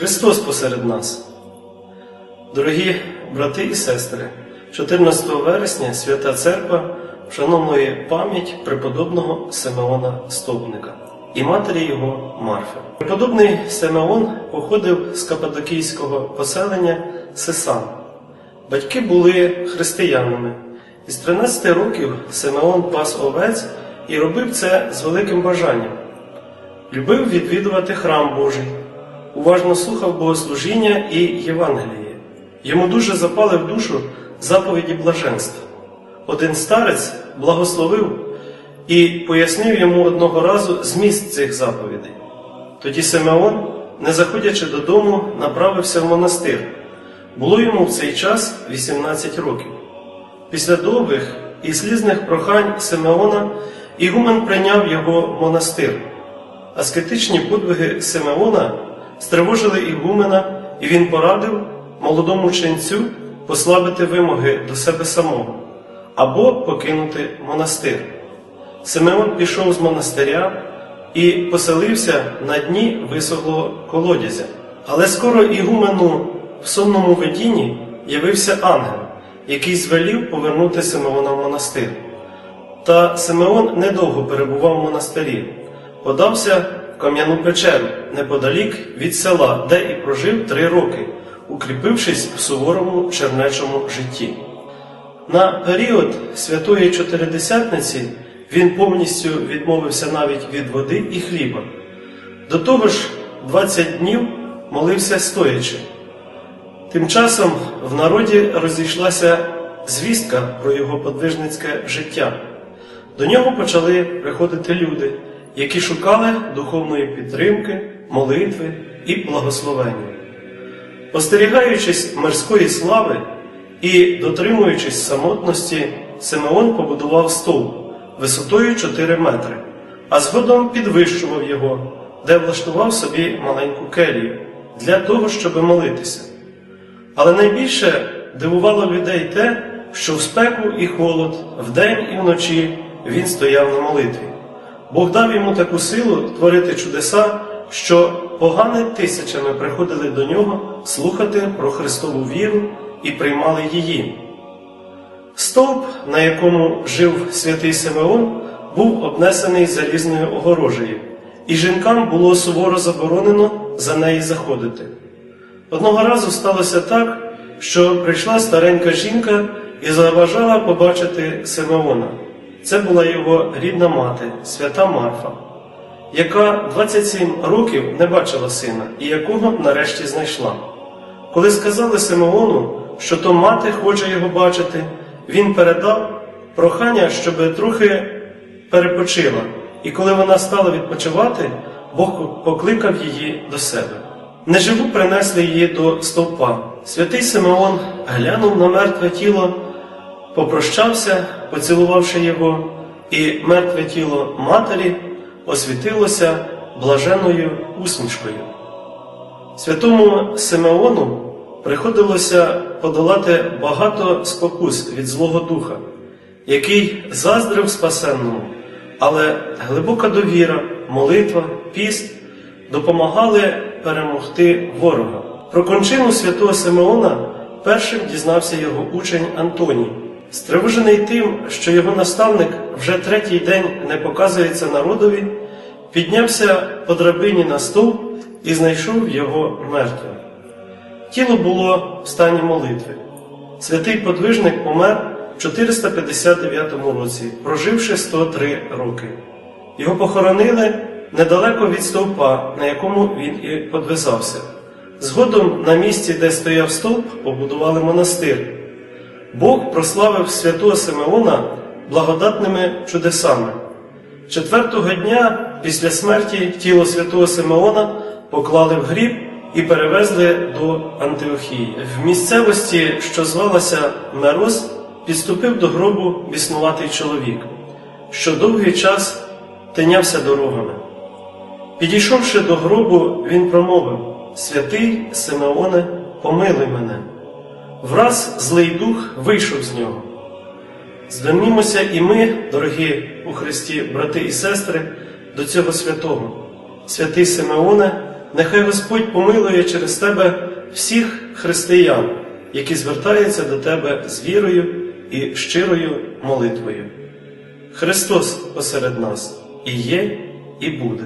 Христос посеред нас. Дорогі брати і сестри, 14 вересня Свята Церква вшановує пам'ять преподобного Симеона Стовбника і матері його Марфи. Преподобний Симеон походив з кападокійського поселення Сесан. Батьки були християнами. Із 13 років Симеон пас овець і робив це з великим бажанням. Любив відвідувати храм Божий, уважно слухав богослужіння і Євангеліє. Йому дуже запали в душу заповіді блаженства. Один старець благословив і пояснив йому одного разу зміст цих заповідей. Тоді Симеон, не заходячи додому, направився в монастир. Було йому в цей час 18 років. Після довгих і слізних прохань Симеона Ігумен прийняв його в монастир. Аскетичні подвиги Симеона стривожили Ігумена, і він порадив молодому ченцю послабити вимоги до себе самого або покинути монастир. Симеон пішов з монастиря і поселився на дні високлого колодязя. Але скоро Ігумену в сонному видінні явився ангел, який звелів повернути Симеона в монастир. Та Симеон недовго перебував в монастирі, подався в кам'яну печеру неподалік від села, де і прожив три роки, укріпившись в суворому чернечому житті. На період Святої Чотиридесятниці він повністю відмовився навіть від води і хліба. До того ж, 20 днів молився стоячи. Тим часом в народі розійшлася звістка про його подвижницьке життя. До нього почали приходити люди, які шукали духовної підтримки, молитви і благословення. Остерігаючись мирської слави і дотримуючись самотності, Симеон побудував стовп висотою 4 метри, а згодом підвищував його, де влаштував собі маленьку келію для того, щоб молитися. Але найбільше дивувало людей те, що в спеку і холод, вдень і вночі він стояв на молитві. Бог дав йому таку силу творити чудеса, що погани тисячами приходили до нього слухати про Христову віру і приймали її. Стовп, на якому жив святий Симеон, був обнесений залізною огорожею, і жінкам було суворо заборонено за неї заходити. Одного разу сталося так, що прийшла старенька жінка і заважала побачити Симеона. Це була його рідна мати, свята Марфа, яка 27 років не бачила сина і якого нарешті знайшла. Коли сказали Симеону, що то мати хоче його бачити, він передав прохання, щоб трохи перепочила, і коли вона стала відпочивати, Бог покликав її до себе. Неживу принесли її до стовпа. Святий Симеон глянув на мертве тіло, попрощався, поцілувавши його, і мертве тіло матері освітилося блаженною усмішкою. Святому Симеону приходилося подолати багато спокус від Злого Духа, який заздрив спасенному, але глибока довіра, молитва, піст допомагали перемогти ворога. Про кончину святого Симеона першим дізнався його учень Антоній. Стривожений тим, що його наставник вже третій день не показується народові, піднявся по драбині на стовп і знайшов його мертвим. Тіло було в стані молитви. Святий подвижник помер в 459 році, проживши 103 роки. Його похоронили недалеко від стовпа, на якому він і подвизався. Згодом на місці, де стояв стовп, побудували монастир. Бог прославив святого Симеона благодатними чудесами. Четвертого дня після смерті тіло святого Симеона поклали в гріб і перевезли до Антиохії. В місцевості, що звалася Мерос, підступив до гробу біснуватий чоловік, що довгий час тинявся дорогами. Підійшовши до гробу, він промовив: Святий Симеоне, помилуй мене. Враз злий дух вийшов з нього. Звернімося і ми, дорогі у Христі, брати і сестри, до цього святого. Святий Симеоне, нехай Господь помилує через тебе всіх християн, які звертаються до тебе з вірою і щирою молитвою. Христос посеред нас і є, і буде.